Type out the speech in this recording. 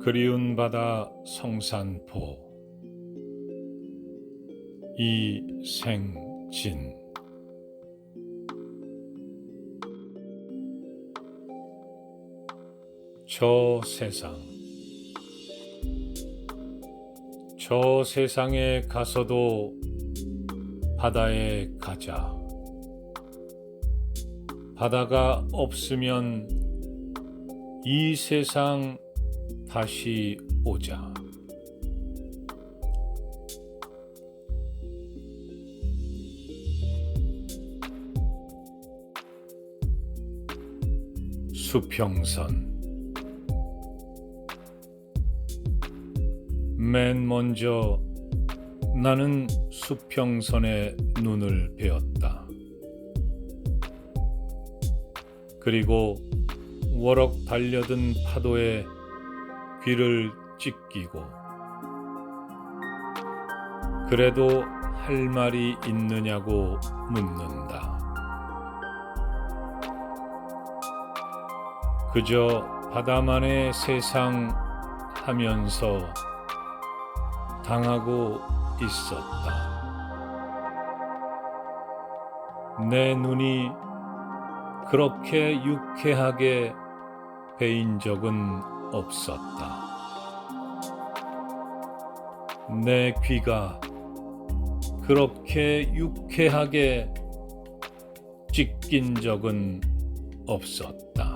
그리운 바다 성산포. 이생진. 저 세상. 저 세상에 가서도 바다에 가자. 바다가 없으면 이 세상 다시 오자. 수평선 맨 먼저 나는 수평선에 눈을 베었다. 그리고 워럭 달려든 파도에 귀를 찢기고 그래도 할 말이 있느냐고 묻는다. 그저 바다만의 세상 하면서 당하고 있었다. 내 눈이 그렇게 유쾌하게 베인 적은 없었다. 내 귀가 그렇게 유쾌하게 찢긴 적은 없었다.